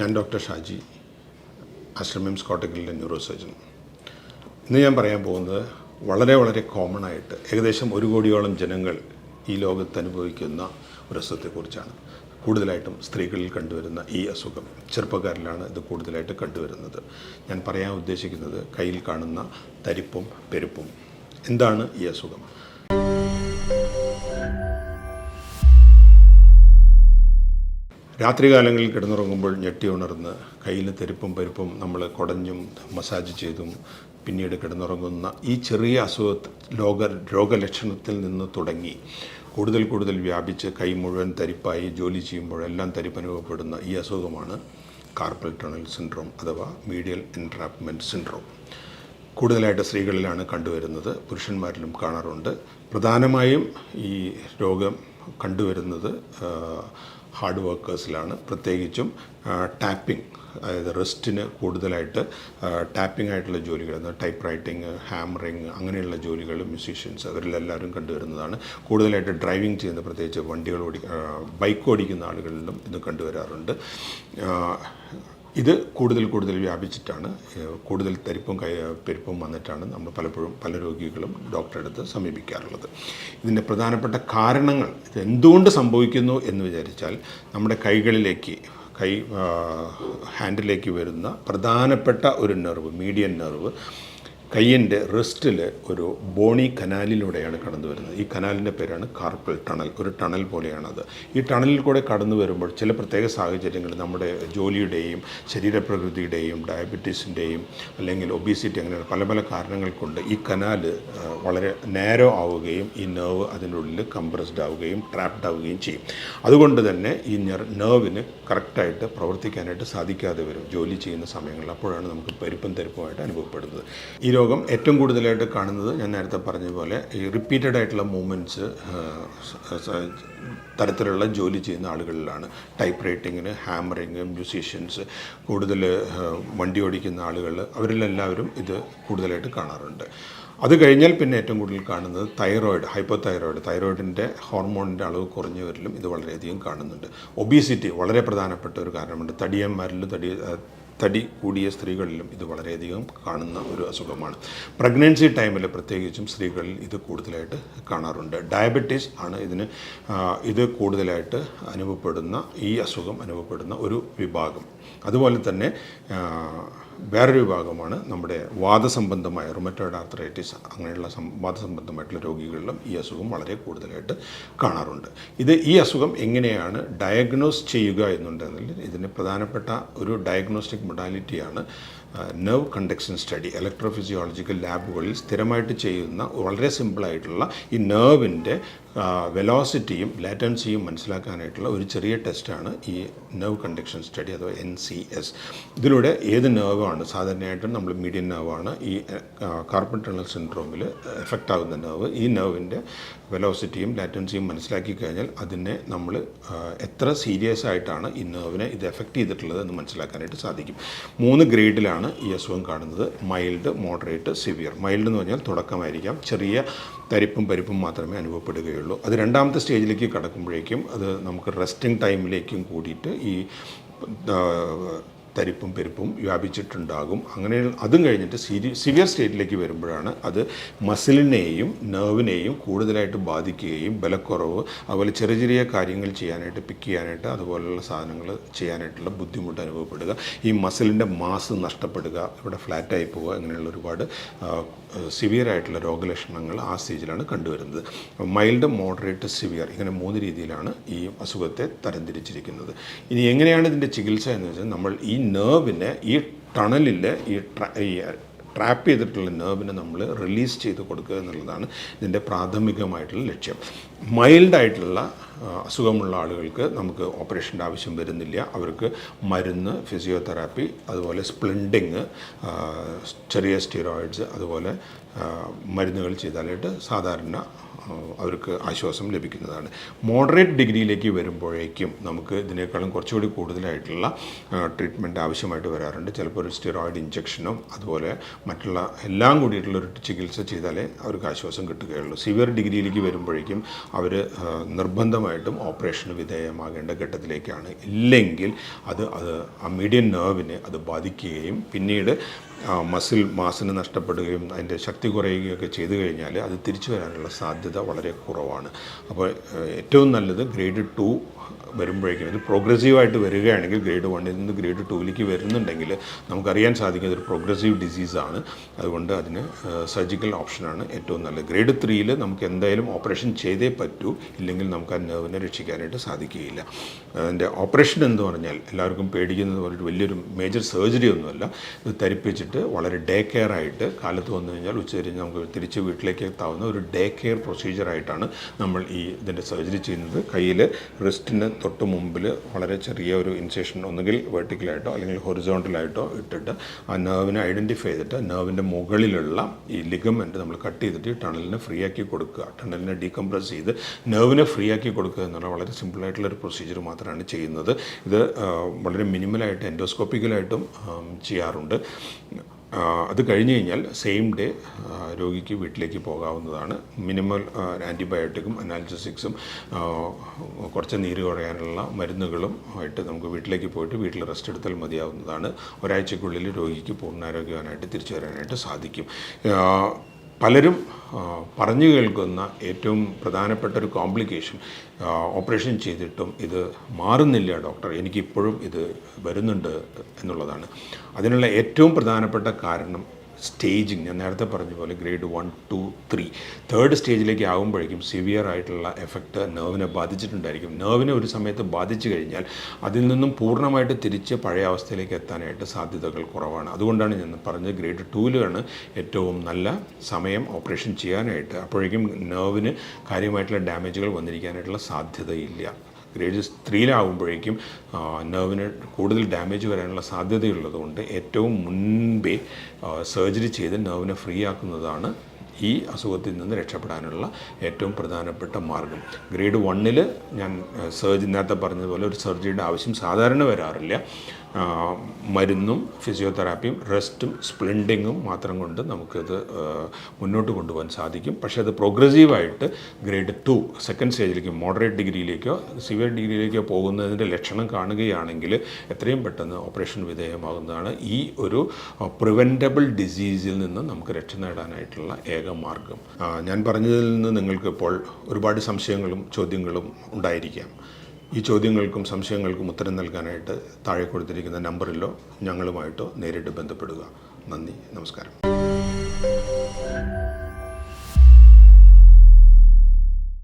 ഞാൻ ഡോക്ടർ ഷാജി ആശ്രമിംസ് കോട്ടക്കലിലെ ന്യൂറോ സർജൻ ഇന്ന് ഞാൻ പറയാൻ പോകുന്നത് വളരെ വളരെ കോമൺ ആയിട്ട് ഏകദേശം ഒരു കോടിയോളം ജനങ്ങൾ ഈ ലോകത്ത് അനുഭവിക്കുന്ന ഒരു അസുഖത്തെക്കുറിച്ചാണ് കൂടുതലായിട്ടും സ്ത്രീകളിൽ കണ്ടുവരുന്ന ഈ അസുഖം ചെറുപ്പക്കാരിലാണ് ഇത് കൂടുതലായിട്ട് കണ്ടുവരുന്നത്. ഞാൻ പറയാൻ ഉദ്ദേശിക്കുന്നത് കയ്യിൽ കാണുന്ന തരിപ്പും പെരുപ്പും. എന്താണ് ഈ അസുഖം? രാത്രികാലങ്ങളിൽ കിടന്നുറങ്ങുമ്പോൾ ഞെട്ടി ഉണർന്ന് കയ്യിൽ തെരുപ്പും പരിപ്പും നമ്മൾ കുടഞ്ഞും മസാജ് ചെയ്തും പിന്നീട് കിടന്നുറങ്ങുന്ന ഈ ചെറിയ അസുഖ ലോക രോഗലക്ഷണത്തിൽ നിന്ന് തുടങ്ങി. കൂടുതൽ കൂടുതൽ വ്യാപിച്ച് കൈ മുഴുവൻ തരിപ്പായി ജോലി ചെയ്യുമ്പോഴെല്ലാം തരിപ്പ് അനുഭവപ്പെടുന്ന ഈ അസുഖമാണ് കാർപ്പൽ ടണൽ സിൻഡ്രോം അഥവാ മീഡിയൽ എൻട്രാപ്മെന്റ് സിൻഡ്രോം കൂടുതലായിട്ട് സ്ത്രീകളിലാണ് കണ്ടുവരുന്നത് പുരുഷന്മാരിലും കാണാറുണ്ട്. പ്രധാനമായും ഈ രോഗം കണ്ടുവരുന്നത് ഹാർഡ് വർക്കേഴ്സിലാണ് പ്രത്യേകിച്ചും ടാപ്പിംഗ് അതായത് റെസ്റ്റിന് കൂടുതലായിട്ട് ടാപ്പിംഗ് ആയിട്ടുള്ള ജോലികൾ ടൈപ്പ് റൈറ്റിംഗ് ഹാമറിങ് അങ്ങനെയുള്ള ജോലികൾ മ്യൂസീഷ്യൻസ് അവരിലെല്ലാവരും കണ്ടുവരുന്നതാണ് കൂടുതലായിട്ട് ഡ്രൈവിംഗ് ചെയ്യുന്ന പ്രത്യേകിച്ച് വണ്ടികൾ ഓടി ബൈക്ക് ഓടിക്കുന്ന ആളുകളിലും ഇത് കണ്ടുവരാറുണ്ട് ഇത് കൂടുതൽ കൂടുതൽ വ്യാപിച്ചിട്ടാണ് കൂടുതൽ തരിപ്പും കൈ പെരുപ്പും വന്നിട്ടാണ് നമ്മൾ പലപ്പോഴും പല രോഗികളും ഡോക്ടറെ അടുത്ത് സമീപിക്കാറുള്ളത്. ഇതിന്റെ പ്രധാനപ്പെട്ട കാരണങ്ങൾ ഇത് എന്തുകൊണ്ട് സംഭവിക്കുന്നു എന്ന് വിചാരിച്ചാൽ നമ്മുടെ കൈകളിലേക്ക് കൈ ഹാൻഡിലേക്ക് വരുന്ന പ്രധാനപ്പെട്ട ഒരു നെർവ് മീഡിയൻ നെർവ് കയ്യിന്റെ റിസ്റ്റിൽ ഒരു ബോണി കനാലിലൂടെയാണ് കടന്നു വരുന്നത്. ഈ കനാലിന്റെ പേരാണ് കാർപ്പൽ ടണൽ. ഒരു ടണൽ പോലെയാണത്. ഈ ടണലിൽ കൂടെ കടന്നു വരുമ്പോൾ ചില പ്രത്യേക സാഹചര്യങ്ങളിൽ നമ്മുടെ ജോലിയുടെയും ശരീരപ്രകൃതിയുടെയും ഡയബറ്റീസിന്റെയും അല്ലെങ്കിൽ ഒബീസിറ്റി അങ്ങനെ പല പല കാരണങ്ങൾ കൊണ്ട് ഈ കനാൽ വളരെ നേരോ ആവുകയും ഈ നെർവ് അതിനുള്ളിൽ കംപ്രസ്ഡ് ആവുകയും ട്രാപ്ഡ് ആവുകയും ചെയ്യും. അതുകൊണ്ട് തന്നെ ഈ നെർവിന് കറക്റ്റായിട്ട് പ്രവർത്തിക്കാനായിട്ട് സാധിക്കാതെ വരും ജോലി ചെയ്യുന്ന സമയങ്ങളിൽ. അപ്പോഴാണ് നമുക്ക് പെരുപ്പും തെരുപ്പുമായിട്ട് അനുഭവപ്പെടുന്നത്. ഈ രോഗം ഏറ്റവും കൂടുതലായിട്ട് കാണുന്നത് ഞാൻ നേരത്തെ പറഞ്ഞതുപോലെ ഈ റിപ്പീറ്റഡ് ആയിട്ടുള്ള മൂവ്മെന്റ്സ് തരത്തിലുള്ള ജോലി ചെയ്യുന്ന ആളുകളിലാണ്. ടൈപ്പ് റൈറ്റിങ്ങിന് ഹാമറിങ് മ്യൂസീഷ്യൻസ് കൂടുതൽ വണ്ടി ഓടിക്കുന്ന ആളുകൾ അവരിലെല്ലാവരും ഇത് കൂടുതലായിട്ട് കാണാറുണ്ട്. അത് കഴിഞ്ഞാൽ പിന്നെ ഏറ്റവും കൂടുതൽ കാണുന്നത് തൈറോയിഡ് ഹൈപ്പോ തൈറോയിഡ് തൈറോയിഡിന്റെ ഹോർമോണിന്റെ അളവ് കുറഞ്ഞവരിലും ഇത് വളരെയധികം കാണുന്നുണ്ട്. ഒബീസിറ്റി വളരെ പ്രധാനപ്പെട്ട ഒരു കാരണമുണ്ട്. തടിയന്മാരിലും തടി തടി കൂടിയ സ്ത്രീകളിലും ഇത് വളരെയധികം കാണുന്ന ഒരു അസുഖമാണ്. പ്രഗ്നൻസി ടൈമിൽ പ്രത്യേകിച്ചും സ്ത്രീകളിൽ ഇത് കൂടുതലായിട്ട് കാണാറുണ്ട്. ഡയബറ്റീസ് ആണ് ഇതിന് ഇത് കൂടുതലായിട്ട് അനുഭവപ്പെടുന്ന ഈ അസുഖം അനുഭവപ്പെടുന്ന ഒരു വിഭാഗം. അതുപോലെ തന്നെ വേറൊരു വിഭാഗമാണ് നമ്മുടെ വാദസംബന്ധമായ റൊമറ്റോയിഡ് ആർത്രൈറ്റിസ് അങ്ങനെയുള്ള വാദസംബന്ധമായിട്ടുള്ള രോഗികളിലും ഈ അസുഖം വളരെ കൂടുതലായിട്ട് കാണാറുണ്ട്. ഇത് ഈ അസുഖം എങ്ങനെയാണ് ഡയഗ്നോസ് ചെയ്യുക എന്നുണ്ടെങ്കിൽ ഇതിന് പ്രധാനപ്പെട്ട ഒരു ഡയഗ്നോസ്റ്റിക് മൊഡാലിറ്റിയാണ് നെർവ് കണ്ടക്ഷൻ സ്റ്റഡി ഇലക്ട്രോഫിസിയോളജിക്കൽ ലാബുകളിൽ സ്ഥിരമായിട്ട് ചെയ്യുന്ന വളരെ സിമ്പിളായിട്ടുള്ള ഈ നെർവിന്റെ വെലോസിറ്റിയും ലാറ്റൻസിയും മനസ്സിലാക്കാനായിട്ടുള്ള ഒരു ചെറിയ ടെസ്റ്റാണ് ഈ നെർവ് കണ്ടക്ഷൻ സ്റ്റഡി അഥവാ എൻ സി എസ് ഇതിലൂടെ ഏത് നെർവാണ് സാധാരണയായിട്ടും നമ്മൾ മീഡിയൻ നെർവാണ് ഈ കാർപ്പൻ ടണൽ സിൻഡ്രോമിൽ എഫക്റ്റ് ആകുന്ന നെർവ് ഈ നെർവിന്റെ വെലോസിറ്റിയും ലാറ്റൻസിയും മനസ്സിലാക്കി കഴിഞ്ഞാൽ അതിനെ നമ്മൾ എത്ര സീരിയസ് ആയിട്ടാണ് ഈ നെർവിനെ ഇത് എഫക്റ്റ് ചെയ്തിട്ടുള്ളത് എന്ന് മനസ്സിലാക്കാനായിട്ട് സാധിക്കും. മൂന്ന് ഗ്രേഡിലാണ് ഈ അസുഖം കാണുന്നത്. മൈൽഡ് മോഡറേറ്റ് സിവിയർ മൈൽഡ് എന്ന് പറഞ്ഞാൽ തുടക്കമായിരിക്കാം. ചെറിയ തരിപ്പും പരിപ്പും മാത്രമേ അനുഭവപ്പെടുകയുള്ളൂ. അത് രണ്ടാമത്തെ സ്റ്റേജിലേക്ക് കടക്കുമ്പോഴേക്കും അത് നമുക്ക് റെസ്റ്റിംഗ് ടൈമിലേക്കും കൂടിയിട്ട് ഈ തരിപ്പും പെരുപ്പും വ്യാപിച്ചിട്ടുണ്ടാകും. അങ്ങനെ അതും കഴിഞ്ഞിട്ട് സിരി സിവിയർ സ്റ്റേറ്റിലേക്ക് വരുമ്പോഴാണ് അത് മസിലിനെയും നെർവിനെയും കൂടുതലായിട്ട് ബാധിക്കുകയും ബലക്കുറവ് അതുപോലെ ചെറിയ ചെറിയ കാര്യങ്ങൾ ചെയ്യാനായിട്ട് പിക്ക് ചെയ്യാനായിട്ട് അതുപോലെയുള്ള സാധനങ്ങൾ ചെയ്യാനായിട്ടുള്ള ബുദ്ധിമുട്ട് അനുഭവപ്പെടുക. ഈ മസിലിന്റെ മാസ് നഷ്ടപ്പെടുക ഇവിടെ ഫ്ലാറ്റായി പോവുക അങ്ങനെയുള്ള ഒരുപാട് സിവിയർ ആയിട്ടുള്ള രോഗലക്ഷണങ്ങൾ ആ സ്റ്റേജിലാണ് കണ്ടുവരുന്നത്. മൈൽഡ് മോഡറേറ്റ് സിവിയർ ഇങ്ങനെ മൂന്ന് രീതിയിലാണ് ഈ അസുഖത്തെ തരംതിരിച്ചിരിക്കുന്നത്. ഇനി എങ്ങനെയാണ് ഇതിന്റെ ചികിത്സ എന്ന് വെച്ചാൽ നമ്മൾ ഈ നെർവിനെ ഈ ടണലിൽ ഈ ട്ര- ഈ ട്രാപ്പ് ചെയ്തിട്ടുള്ള നേർവിനെ നമ്മൾ റിലീസ് ചെയ്ത് കൊടുക്കുക എന്നുള്ളതാണ് ഇതിന്റെ പ്രാഥമികമായിട്ടുള്ള ലക്ഷ്യം. മൈൽഡായിട്ടുള്ള അസുഖമുള്ള ആളുകൾക്ക് നമുക്ക് ഓപ്പറേഷന്റെ ആവശ്യം വരുന്നില്ല. അവർക്ക് മരുന്ന് ഫിസിയോതെറാപ്പി അതുപോലെ സ്പ്ലിൻഡിങ് ചെറിയ സ്റ്റീറോയിഡ്സ് അതുപോലെ മരുന്നുകൾ ചെയ്താലായിട്ട് സാധാരണ അവർക്ക് ആശ്വാസം ലഭിക്കുന്നതാണ്. മോഡറേറ്റ് ഡിഗ്രിയിലേക്ക് വരുമ്പോഴേക്കും നമുക്ക് ഇതിനേക്കാളും കുറച്ചുകൂടി കൂടുതലായിട്ടുള്ള ട്രീറ്റ്മെന്റ് ആവശ്യമായിട്ട് വരാറുണ്ട്. ചിലപ്പോൾ ഒരു സ്റ്റിറോയിഡ് ഇഞ്ചക്ഷനോ അതുപോലെ മറ്റുള്ള എല്ലാം കൂടിയിട്ടുള്ള ഒരു ചികിത്സ ചെയ്താലേ അവർക്ക് ആശ്വാസം കിട്ടുകയുള്ളൂ. സിവിയർ ഡിഗ്രിയിലേക്ക് വരുമ്പോഴേക്കും അവർ നിർബന്ധമായിട്ടും ഓപ്പറേഷന് വിധേയമാകേണ്ട ഘട്ടത്തിലേക്കാണ്. ഇല്ലെങ്കിൽ അത് അത് ആ മീഡിയൻ നെർവിനെ അത് ബാധിക്കുകയും പിന്നീട് മസിൽ മാസിന് നഷ്ടപ്പെടുകയും അതിന്റെ ശക്തി കുറയുകയൊക്കെ ചെയ്തു കഴിഞ്ഞാൽ അത് തിരിച്ചു വരാനുള്ള സാധ്യത വളരെ കുറവാണ്. അപ്പോൾ ഏറ്റവും നല്ലത് ഗ്രേഡ് ടു വരുമ്പോഴേക്കും ഇത് പ്രോഗ്രസീവായിട്ട് വരികയാണെങ്കിൽ ഗ്രേഡ് വണ്ണിൽ നിന്ന് ഗ്രേഡ് ടൂവിലേക്ക് വരുന്നുണ്ടെങ്കിൽ നമുക്കറിയാൻ സാധിക്കുന്നത് ഒരു പ്രോഗ്രസീവ് ഡിസീസാണ് അതുകൊണ്ട് അതിന് സർജിക്കൽ ഓപ്ഷനാണ് ഏറ്റവും നല്ലത്. ഗ്രേഡ് ത്രീയിൽ നമുക്ക് എന്തായാലും ഓപ്പറേഷൻ ചെയ്തേ പറ്റൂ. ഇല്ലെങ്കിൽ നമുക്ക് ആ നെർവിനെ രക്ഷിക്കാനായിട്ട് സാധിക്കുകയില്ല. അതിന്റെ ഓപ്പറേഷൻ എന്ന് പറഞ്ഞാൽ എല്ലാവർക്കും പേടിക്കുന്നത് പോലെ വലിയൊരു മേജർ സർജറി ഒന്നുമല്ല. ഇത് തരിപ്പിച്ചിട്ട് വളരെ ഡേ കെയർ ആയിട്ട് കാലത്ത് വന്നു കഴിഞ്ഞാൽ ഉച്ച കഴിഞ്ഞ് നമുക്ക് തിരിച്ച് വീട്ടിലേക്ക് എത്താവുന്ന ഒരു ഡേ കെയർ പ്രൊസീജിയറായിട്ടാണ് നമ്മൾ ഈ ഇതിന്റെ സർജറി ചെയ്യുന്നത്. കയ്യിൽ റിസ്റ്റിന് തൊട്ട് മുമ്പിൽ വളരെ ചെറിയ ഒരു ഇൻസേഷൻ ഒന്നുകിൽ വെർട്ടിക്കലായിട്ടോ അല്ലെങ്കിൽ ഹൊറിസോണ്ടലായിട്ടോ ഇട്ടിട്ട് ആ നെർവിനെ ഐഡന്റിഫൈ ചെയ്തിട്ട് നെർവിന്റെ മുകളിലുള്ള ഈ ലിഗമെന്റ് നമ്മൾ കട്ട് ചെയ്തിട്ട് ടണലിനെ ഫ്രീ ആക്കി കൊടുക്കുക. ടണലിനെ ഡീകംപ്രസ് ചെയ്ത് നെർവിനെ ഫ്രീ ആക്കി കൊടുക്കുക എന്നുള്ള വളരെ സിമ്പിളായിട്ടുള്ള ഒരു പ്രൊസീജിയർ മാത്രമാണ് ചെയ്യുന്നത്. ഇത് വളരെ മിനിമലായിട്ട് എൻഡോസ്കോപ്പിക്കലായിട്ടും ചെയ്യാറുണ്ട്. അത് കഴിഞ്ഞ് കഴിഞ്ഞാൽ സെയിം ഡേ രോഗിക്ക് വീട്ടിലേക്ക് പോകാവുന്നതാണ്. മിനിമൽ ആന്റിബയോട്ടിക്കും അനാലിസിക്സും കുറച്ച് നീര് കുറയാനുള്ള മരുന്നുകളും ആയിട്ട് നമുക്ക് വീട്ടിലേക്ക് പോയിട്ട് വീട്ടിൽ റെസ്റ്റ് എടുത്താൽ മതിയാവുന്നതാണ്. ഒരാഴ്ചക്കുള്ളിൽ രോഗിക്ക് പൂർണാരോഗ്യവാനായിട്ട് തിരിച്ചു വരാനായിട്ട് സാധിക്കും പലരും പറഞ്ഞു കേൾക്കുന്ന ഏറ്റവും പ്രധാനപ്പെട്ട ഒരു കോംപ്ലിക്കേഷൻ ഓപ്പറേഷൻ ചെയ്തിട്ടും ഇത് മാറുന്നില്ല ഡോക്ടർ എനിക്കിപ്പോഴും ഇത് വരുന്നുണ്ട് എന്നുള്ളതാണ്. അതിനുള്ള ഏറ്റവും പ്രധാനപ്പെട്ട കാരണം സ്റ്റേജിങ് ഞാൻ നേരത്തെ പറഞ്ഞ പോലെ grade one two three. Third സ്റ്റേജിലേക്ക് ആകുമ്പോഴേക്കും സിവിയർ ആയിട്ടുള്ള എഫക്റ്റ് നെർവിനെ ബാധിച്ചിട്ടുണ്ടായിരിക്കും. നെർവിനെ ഒരു സമയത്ത് ബാധിച്ചു കഴിഞ്ഞാൽ അതിൽ നിന്നും പൂർണമായിട്ട് തിരിച്ച് പഴയ അവസ്ഥയിലേക്ക് എത്താനായിട്ട് സാധ്യതകൾ കുറവാണ്. അതുകൊണ്ടാണ് ഞാൻ പറഞ്ഞത് ഗ്രേഡ് ടൂവിലാണ് ഏറ്റവും നല്ല സമയം ഓപ്പറേഷൻ ചെയ്യാനായിട്ട്. അപ്പോഴേക്കും നെർവിന് കാര്യമായിട്ടുള്ള ഡാമേജുകൾ വന്നിരിക്കാനായിട്ടുള്ള സാധ്യതയില്ല. ഗ്രേഡ് ത്രീയിലാകുമ്പോഴേക്കും നെർവിന് കൂടുതൽ ഡാമേജ് വരാനുള്ള സാധ്യതയുള്ളതുകൊണ്ട് ഏറ്റവും മുൻപേ സർജറി ചെയ്ത് നെർവിനെ ഫ്രീ ആക്കുന്നതാണ് ഈ അസുഖത്തിൽ നിന്ന് രക്ഷപ്പെടാനുള്ള ഏറ്റവും പ്രധാനപ്പെട്ട മാർഗം. ഗ്രേഡ് വണ്ണിൽ ഞാൻ സർജ് നേരത്തെ പറഞ്ഞതുപോലെ ഒരു സർജറിയുടെ ആവശ്യം സാധാരണ വരാറില്ല. മരുന്നും ഫിസിയോതെറാപ്പിയും റെസ്റ്റും സ്പ്ലിൻഡിങ്ങും മാത്രം കൊണ്ട് നമുക്കത് മുന്നോട്ട് കൊണ്ടുപോകാൻ സാധിക്കും. പക്ഷേ അത് പ്രോഗ്രസീവായിട്ട് ഗ്രേഡ് ടു സെക്കൻഡ് സ്റ്റേജിലേക്ക് മോഡറേറ്റ് ഡിഗ്രിയിലേക്കോ സിവിയർ ഡിഗ്രിയിലേക്കോ പോകുന്നതിന്റെ ലക്ഷണം കാണുകയാണെങ്കിൽ എത്രയും പെട്ടെന്ന് ഓപ്പറേഷൻ വിധേയമാകുന്നതാണ് ഈ ഒരു പ്രിവെന്റബിൾ ഡിസീസിൽ നിന്ന് നമുക്ക് രക്ഷ നേടാനായിട്ടുള്ള ഏക മാർഗം. ഞാൻ പറഞ്ഞതിൽ നിന്ന് നിങ്ങൾക്കിപ്പോൾ ഒരുപാട് സംശയങ്ങളും ചോദ്യങ്ങളും ഉണ്ടായിരിക്കാം. ഈ ചോദ്യങ്ങൾക്കും സംശയങ്ങൾക്കും ഉത്തരം നൽകാനായിട്ട് താഴെ കൊടുത്തിരിക്കുന്ന നമ്പറിലോ ഞങ്ങളുമായിട്ടോ നേരിട്ട് ബന്ധപ്പെടുക. നന്ദി. നമസ്കാരം.